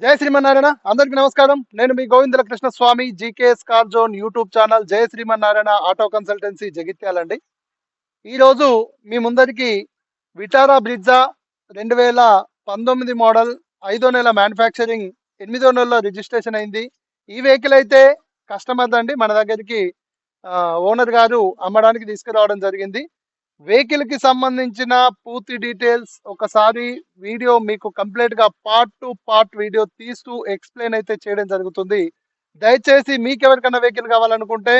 జయ శ్రీమన్నారాయణ. అందరికీ నమస్కారం. నేను మీ Govindala Krishna Swamy GKS car zone YouTube channel Jaya Srimannarayana auto consultancy జగిత్యాలండి. ఈరోజు మీ ముందరికి విటారా బ్రిడ్జా రెండు వేల పంతొమ్మిది మోడల్ ఐదో నెల మ్యానుఫ్యాక్చరింగ్ ఎనిమిదో నెలలో రిజిస్ట్రేషన్ అయింది. ఈ వెహికల్ అయితే కస్టమర్ అండి మన దగ్గరికి ఓనర్ గారు అమ్మడానికి తీసుకురావడం జరిగింది. వెహికల్కి సంబంధించిన పూర్తి డీటెయిల్స్ ఒకసారి వీడియో మీకు కంప్లీట్గా పార్ట్ టు పార్ట్ వీడియో తీస్తూ ఎక్స్ప్లెయిన్ అయితే చేయడం జరుగుతుంది. దయచేసి మీకు ఎవరికైనా వెహికల్ కావాలనుకుంటే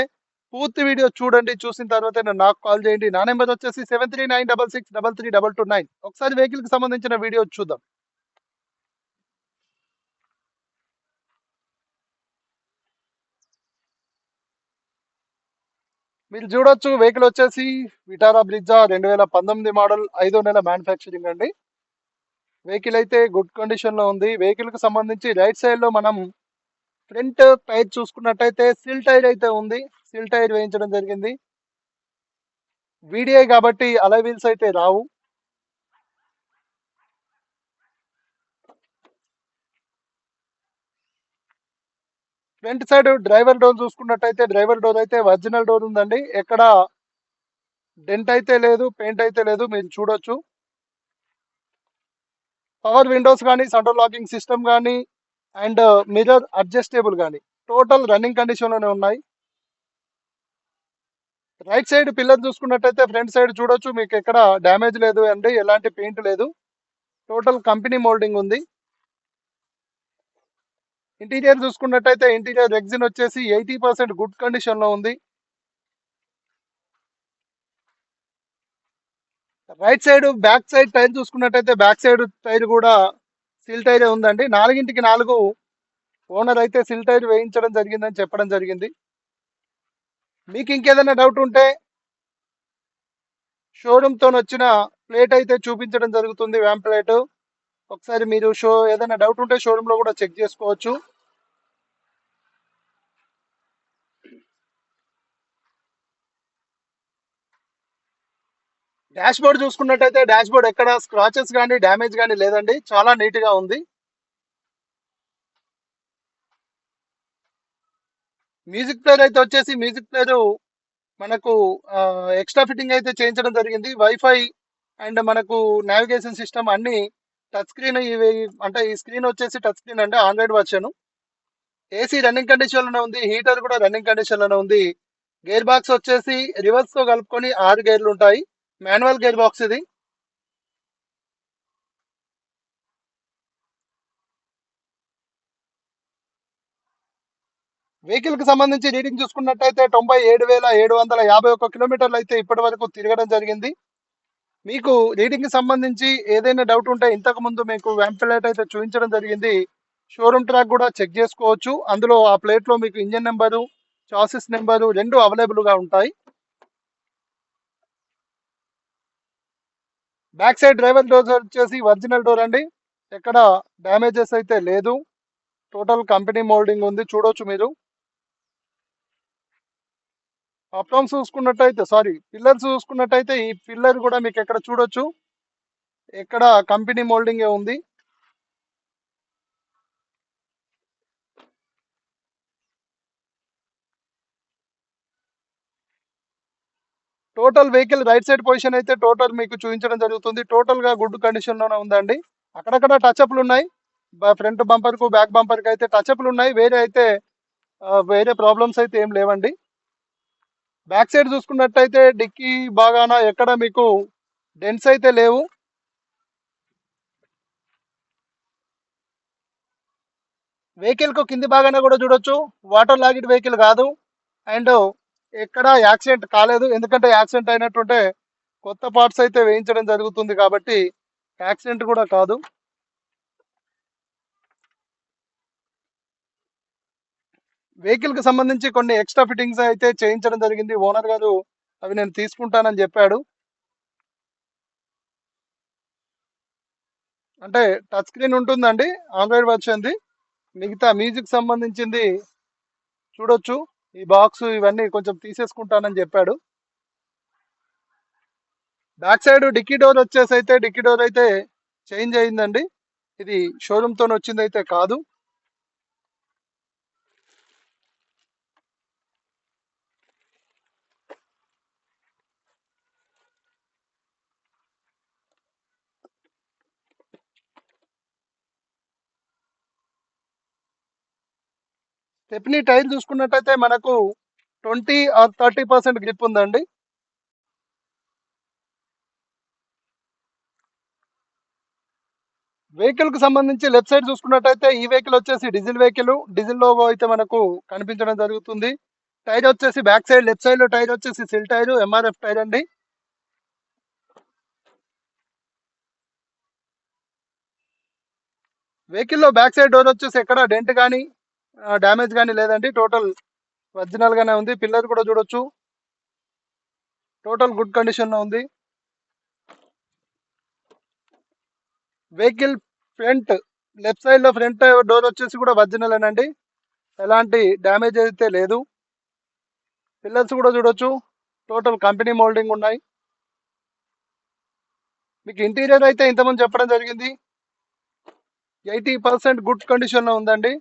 పూర్తి వీడియో చూడండి చూసిన తర్వాత నేను నాకు కాల్ చేయండి. నా నెంబర్ వచ్చేసి seven three nine double six double three double two nine. ఒకసారి వెహికల్కి సంబంధించిన వీడియో చూద్దాం. మీరు చూడొచ్చు వెహికల్ వచ్చేసి విటారా బ్రిడ్జా రెండు వేల పంతొమ్మిది మోడల్ ఐదో నెల మ్యానుఫ్యాక్చరింగ్ అండి. వెహికల్ అయితే గుడ్ కండిషన్లో ఉంది. వెహికల్కి సంబంధించి రైట్ సైడ్లో మనం ఫ్రంట్ టైర్ చూసుకున్నట్టయితే సిల్ టైర్ అయితే ఉంది. సిల్ టైర్ వేయించడం జరిగింది. వీడిఐ కాబట్టి అలై వీల్స్ అయితే రావు. ఫ్రంట్ సైడ్ డ్రైవర్ డోర్ చూసుకున్నట్టయితే డ్రైవర్ డోర్ అయితే ఒరిజినల్ డోర్ ఉందండి. ఎక్కడ డెంట్ అయితే లేదు పెయింట్ అయితే లేదు మీరు చూడొచ్చు. పవర్ విండోస్ కానీ సెంట్రల్ లాకింగ్ సిస్టమ్ కానీ అండ్ మిర్రర్ అడ్జస్టేబుల్ కానీ టోటల్ రన్నింగ్ కండిషన్లోనే ఉన్నాయి. రైట్ సైడ్ పిల్లర్ చూసుకున్నట్టయితే ఫ్రంట్ సైడ్ చూడొచ్చు మీకు ఎక్కడ డ్యామేజ్ లేదు అండి ఎలాంటి పెయింట్ లేదు. టోటల్ కంపెనీ మోల్డింగ్ ఉంది. ఇంటీరియర్ చూసుకున్నట్టయితే ఇంటీరియర్ ఎగ్జిన్ వచ్చేసి ఎయిటీ పర్సెంట్ గుడ్ కండిషన్లో ఉంది. Right side back side tyre చూసుకున్నట్టయితే బ్యాక్ సైడ్ టైర్ కూడా సిల్ టైర్ ఉందండి. నాలుగింటికి నాలుగు ఓనర్ అయితే సిల్ టైర్ వేయించడం జరిగిందని చెప్పడం జరిగింది. మీకు ఇంకేదైనా డౌట్ ఉంటే షోరూమ్తో వచ్చిన ప్లేట్ అయితే చూపించడం జరుగుతుంది వ్యామ్ ప్లేట్ ఒకసారి మీరు షో ఏదైనా డౌట్ ఉంటే షోరూంలో కూడా చెక్ చేసుకోవచ్చు. డాష్ బోర్డ్ చూసుకున్నట్టయితే డాష్ బోర్డ్ ఎక్కడ స్క్రాచెస్ కానీ డ్యామేజ్ కానీ లేదండి. చాలా నీట్గా ఉంది. మ్యూజిక్ ప్లేయర్ అయితే వచ్చేసి మ్యూజిక్ ప్లేయర్ మనకు ఎక్స్ట్రా ఫిట్టింగ్ అయితే చేయించడం జరిగింది. వైఫై అండ్ మనకు నావిగేషన్ సిస్టమ్ అన్ని టచ్ స్క్రీన్ ఇవి అంటే ఈ స్క్రీన్ వచ్చేసి టచ్ స్క్రీన్ అంటే ఆండ్రాయిడ్ వర్షన్. ఏసీ రన్నింగ్ కండిషన్లోనే ఉంది హీటర్ కూడా రన్నింగ్ కండిషన్లోనే ఉంది. గేర్ బాక్స్ వచ్చేసి రివర్స్తో కలుపుకొని ఆరు గేర్లు ఉంటాయి. మాన్యువల్ గేర్ బాక్స్ ఇది. వెహికల్కి సంబంధించి రీడింగ్ చూసుకున్నట్టయితే తొంభై ఏడు వేల ఏడు వందల యాభై ఒక్క కిలోమీటర్లు అయితే ఇప్పటి వరకు తిరగడం జరిగింది. మీకు రీడింగ్కి సంబంధించి ఏదైనా డౌట్ ఉంటే ఇంతకు ముందు మీకు ప్లేట్ అయితే చూపించడం జరిగింది. షోరూమ్ ట్రాక్ కూడా చెక్ చేసుకోవచ్చు. అందులో ఆ ప్లేట్లో మీకు ఇంజన్ నెంబరు చాసిస్ నెంబరు రెండు అవైలబుల్గా ఉంటాయి. బ్యాక్ సైడ్ డ్రైవర్ డోర్ వచ్చేసి ఒరిజినల్ డోర్ అండి. ఎక్కడ డ్యామేజెస్ అయితే లేదు. టోటల్ కంపెనీ మోల్డింగ్ ఉంది చూడొచ్చు మీరు. అప్టౌన్స్ చూసుకున్నట్టయితే సారీ పిల్లర్స్ చూసుకున్నట్టయితే ఈ పిల్లర్ కూడా మీకు ఎక్కడ చూడొచ్చు. ఎక్కడ కంపెనీ మోల్డింగే ఉంది. Total vehicle right side position అయితే టోటల్ మీకు చూపించడం జరుగుతుంది. టోటల్గా గుడ్ కండిషన్లోనే ఉందండి. అక్కడక్కడ టచ్ అప్లు ఉన్నాయి. ఫ్రంట్ బంపర్కు బ్యాక్ బంపర్కి అయితే టచ్అప్లు ఉన్నాయి. వేరే అయితే వేరే ప్రాబ్లమ్స్ అయితే ఏం లేవండి. బ్యాక్ సైడ్ చూసుకున్నట్టయితే డిక్కీ బాగాన ఎక్కడ మీకు డెన్స్ అయితే లేవు. వెహికల్కు కింది బాగానే కూడా చూడొచ్చు. వాటర్ లాగిడ్ వెహికల్ కాదు. అండ్ ఎక్కడ యాక్సిడెంట్ కాలేదు. ఎందుకంటే యాక్సిడెంట్ అయినట్టుంటే కొత్త పార్ట్స్ అయితే వేయించడం జరుగుతుంది కాబట్టి యాక్సిడెంట్ కూడా కాదు. వెహికల్కి సంబంధించి కొన్ని ఎక్స్ట్రా ఫిట్టింగ్స్ అయితే చేయించడం జరిగింది. ఓనర్ గారు అవి నేను తీసుకుంటానని చెప్పాడు. అంటే టచ్ స్క్రీన్ ఉంటుందండి. ఆండ్రాయిడ్ వచ్చింది మిగతా మ్యూజిక్ సంబంధించింది చూడొచ్చు. ఈ బాక్స్ ఇవన్నీ కొంచెం తీసేసుకుంటానని చెప్పాడు. బ్యాక్ సైడ్ డిక్కీ డోర్ వచ్చేసి అయితే డిక్కీ డోర్ అయితే చేంజ్ అయిందండి. ఇది షోరూమ్తో వచ్చింది అయితే కాదు. స్టెప్నీ టైర్ చూసుకున్నట్టయితే మనకు twenty or thirty percent grip ఉందండి. వెహికల్కి సంబంధించి లెఫ్ట్ సైడ్ చూసుకున్నట్టయితే ఈ వెహికల్ వచ్చేసి డీజిల్ వెహికల్ డీజిల్ లోగో అయితే మనకు కనిపించడం జరుగుతుంది. టైర్ వచ్చేసి బ్యాక్ సైడ్ లెఫ్ట్ సైడ్లో టైర్ వచ్చేసి సిల్ టైర్ ఎంఆర్ఎఫ్ టైర్ అండి. వెహికల్లో బ్యాక్ సైడ్ డోర్ వచ్చేసి ఎక్కడ డెంట్ కానీ డ్యామేజ్ కానీ లేదండి. టోటల్ ఒరిజినల్ గానే ఉంది. పిల్లర్ కూడా చూడొచ్చు. టోటల్ గుడ్ కండిషన్లో ఉంది. వెహికల్ ఫ్రంట్ లెఫ్ట్ సైడ్లో ఫ్రంట్ డోర్ వచ్చేసి కూడా ఒరిజినల్ అండి ఎలాంటి డ్యామేజ్ అయితే లేదు. పిల్లర్స్ కూడా చూడొచ్చు. టోటల్ కంపెనీ మోల్డింగ్ ఉన్నాయి. మీకు ఇంటీరియర్ అయితే ఇంతకుముందు చెప్పడం జరిగింది. ఎయిటీ పర్సెంట్ గుడ్ కండిషన్లో ఉందండి.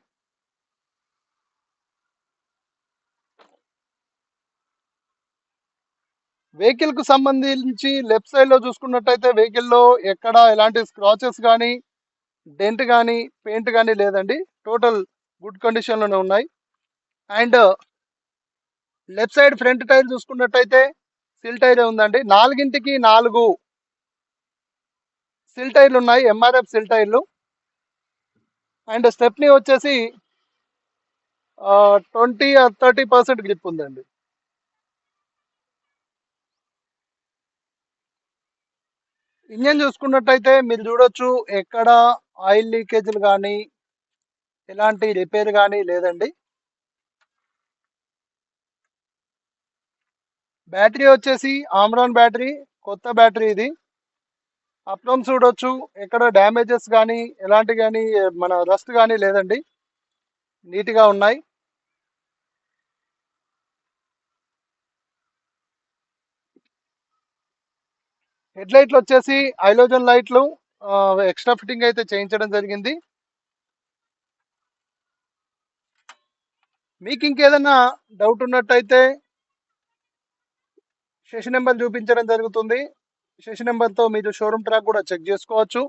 వెహికల్కు సంబంధించి లెఫ్ట్ సైడ్లో చూసుకున్నట్టయితే వెహికల్లో ఎక్కడ ఎలాంటి స్క్రాచెస్ కానీ డెంట్ కానీ పెయింట్ కానీ లేదండి. టోటల్ గుడ్ కండిషన్లోనే ఉన్నాయి. And left side front tyre చూసుకున్నట్టయితే సిల్ టైరే ఉందండి. నాలుగింటికి నాలుగు సిల్ టైర్లు ఉన్నాయి. ఎంఆర్ఎఫ్ సిల్ టైర్లు అండ్ స్టెప్ని వచ్చేసి ట్వంటీ థర్టీ పర్సెంట్ గ్రిప్ ఉందండి. ఇంజన్ చూసుకున్నట్టయితే మీరు చూడొచ్చు ఎక్కడ ఆయిల్ లీకేజ్లు కానీ ఎలాంటి రిపేర్ కానీ లేదండి. బ్యాటరీ వచ్చేసి ఆమ్రాన్ బ్యాటరీ కొత్త బ్యాటరీ ఇది. అప్రోమ్ చూడొచ్చు ఎక్కడ డ్యామేజెస్ కానీ ఎలాంటి కానీ మన రస్ట్ కానీ లేదండి. నీట్గా ఉన్నాయి. హెడ్ లైట్లు వచ్చేసి ఐలోజన్ లైట్లు ఎక్స్ట్రా ఫిట్టింగ్ అయితే చేయించడం జరిగింది. మీకు ఇంకేదైనా డౌట్ ఉన్నట్టయితే సెషన్ నెంబర్ చూపించడం జరుగుతుంది. సెషన్ నెంబర్తో మీరు షోరూమ్ ట్రాక్ కూడా చెక్ చేసుకోవచ్చు.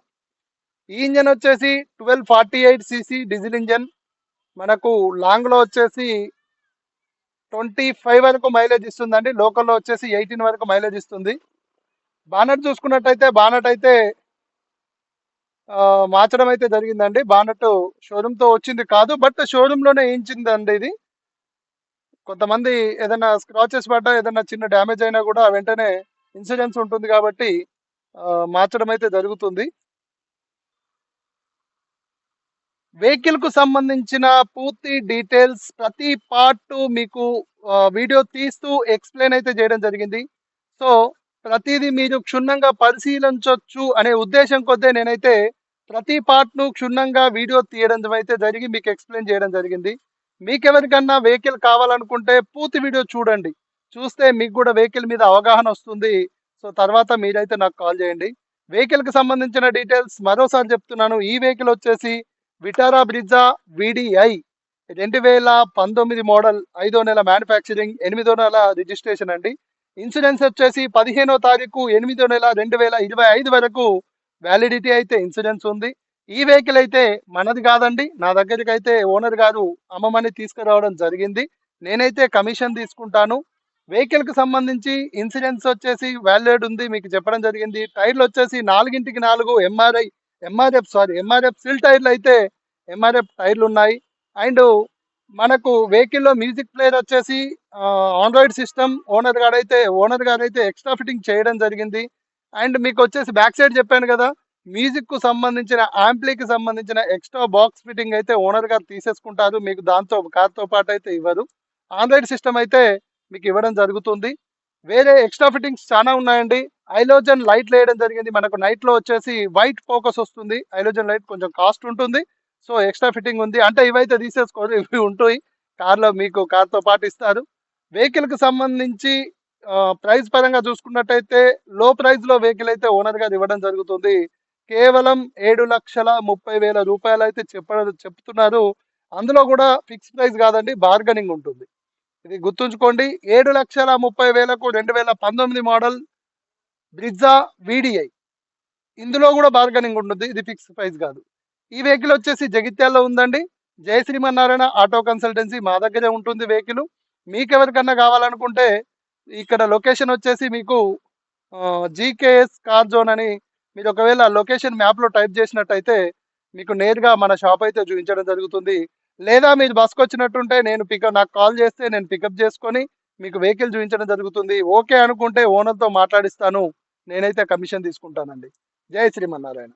ఈ ఇంజన్ వచ్చేసి twelve forty eight CC diesel engine. మనకు లాంగ్లో వచ్చేసి ట్వంటీ ఫైవ్ వరకు మైలేజ్ ఇస్తుందండి. లోకల్లో వచ్చేసి ఎయిటీన్ వరకు మైలేజ్ ఇస్తుంది. బానట్ చూసుకున్నట్టయితే బానట్ అయితే మార్చడం అయితే జరిగిందండి. బానట్ షోరూమ్తో వచ్చింది కాదు బట్ షోరూంలోనే వేయించిందండి ఇది. కొంతమంది ఏదైనా స్క్రాచెస్ పడ్డా ఏదైనా చిన్న డ్యామేజ్ అయినా కూడా వెంటనే ఇన్సూరెన్స్ ఉంటుంది కాబట్టి మార్చడం అయితే జరుగుతుంది. వెహికల్కు సంబంధించిన పూర్తి డీటెయిల్స్ ప్రతి పార్ట్ మీకు వీడియో తీస్తూ ఎక్స్ప్లెయిన్ అయితే చేయడం జరిగింది. సో ప్రతిదీ మీరు క్షుణ్ణంగా పరిశీలించవచ్చు అనే ఉద్దేశం కొద్దే నేనైతే ప్రతి పార్ట్ను క్షుణ్ణంగా వీడియో తీయడం అయితే జరిగి మీకు ఎక్స్ప్లెయిన్ చేయడం జరిగింది. మీకు ఎవరికన్నా వెహికల్ కావాలనుకుంటే పూర్తి వీడియో చూడండి. చూస్తే మీకు కూడా వెహికల్ మీద అవగాహన వస్తుంది. సో తర్వాత మీరైతే నాకు కాల్ చేయండి. వెహికల్కి సంబంధించిన డీటెయిల్స్ మరోసారి చెప్తున్నాను. ఈ వెహికల్ వచ్చేసి విటారా బ్రిజా విడిఐ రెండు వేల పంతొమ్మిది మోడల్ ఐదో నెల మ్యానుఫ్యాక్చరింగ్ ఎనిమిదో నెల రిజిస్ట్రేషన్ అండి. ఇన్సూరెన్స్ వచ్చేసి పదిహేనో తారీఖు ఎనిమిదో నెల రెండు వేల ఇరవై ఐదు వరకు వ్యాలిడిటీ అయితే ఇన్సూరెన్స్ ఉంది. ఈ వెహికల్ అయితే మనది కాదండి. నా దగ్గరికి అయితే ఓనర్ గారు అమ్మమని తీసుకురావడం జరిగింది. నేనైతే కమిషన్ తీసుకుంటాను. వెహికల్కి సంబంధించి ఇన్సూరెన్స్ వచ్చేసి వ్యాలిడ్ ఉంది. మీకు చెప్పడం జరిగింది. టైర్లు వచ్చేసి నాలుగింటికి నాలుగు ఎంఆర్ఐ ఎంఆర్ఎఫ్ సారీ ఎంఆర్ఎఫ్ సిల్ టైర్లు అయితే ఎంఆర్ఎఫ్ టైర్లు ఉన్నాయి. అండ్ మనకు వెహికల్లో మ్యూజిక్ ప్లేయర్ వచ్చేసి ఆండ్రాయిడ్ సిస్టమ్ ఓనర్ గారు అయితే ఓనర్ గారు అయితే ఎక్స్ట్రా ఫిట్టింగ్ చేయడం జరిగింది. అండ్ మీకు వచ్చేసి బ్యాక్ సైడ్ చెప్పాను కదా మ్యూజిక్కు సంబంధించిన యాంప్లీకి సంబంధించిన ఎక్స్ట్రా బాక్స్ ఫిట్టింగ్ అయితే ఓనర్ గారు తీసేసుకుంటారు. మీకు దాంతో కార్తో పాటు అయితే ఇవ్వరు. ఆండ్రాయిడ్ సిస్టమ్ అయితే మీకు ఇవ్వడం జరుగుతుంది. వేరే ఎక్స్ట్రా ఫిట్టింగ్స్ చాలా ఉన్నాయండి. ఐలోజన్ లైట్ వేయడం జరిగింది. మనకు నైట్లో వచ్చేసి వైట్ ఫోకస్ వస్తుంది. ఐలోజన్ లైట్ కొంచెం కాస్ట్ ఉంటుంది. సో ఎక్స్ట్రా ఫిట్టింగ్ ఉంది. అంటే ఇవైతే తీసేసుకోరు ఇవి ఉంటాయి. కార్లో మీకు కార్తో పాటు ఇస్తారు. వెహికల్కి సంబంధించి ప్రైస్ పరంగా చూసుకున్నట్టయితే లో ప్రైస్లో వెహికల్ అయితే ఓనర్ గారు ఇవ్వడం జరుగుతుంది. కేవలం ఏడు లక్షల ముప్పై వేల రూపాయలు అయితే చెప్ప చెప్తున్నారు. అందులో కూడా ఫిక్స్ ప్రైస్ కాదండి బార్గనింగ్ ఉంటుంది. ఇది గుర్తుంచుకోండి. ఏడు లక్షల ముప్పై వేలకు రెండు వేల పంతొమ్మిది మోడల్ బ్రిజా వీడిఐ. ఇందులో కూడా బార్గనింగ్ ఉంటుంది. ఇది ఫిక్స్ ప్రైస్ కాదు. ఈ వెహికల్ వచ్చేసి జగిత్యాల్లో ఉందండి. జయ శ్రీమన్నారాయణ ఆటో కన్సల్టెన్సీ మా దగ్గరే ఉంటుంది వెహికల్. మీకు ఎవరికన్నా కావాలనుకుంటే ఇక్కడ లొకేషన్ వచ్చేసి మీకు జీకేఎస్ కార్ జోన్ అని మీరు ఒకవేళ లొకేషన్ మ్యాప్లో టైప్ చేసినట్టయితే మీకు నేరుగా మన షాప్ అయితే చూపించడం జరుగుతుంది. లేదా మీరు బస్కి వచ్చినట్టుంటే నేను పికప్ నాకు కాల్ చేస్తే నేను పికప్ చేసుకొని మీకు వెహికల్ చూపించడం జరుగుతుంది. ఓకే అనుకుంటే ఓనర్తో మాట్లాడిస్తాను. నేనైతే కమిషన్ తీసుకుంటానండి. జై శ్రీమన్నారాయణ.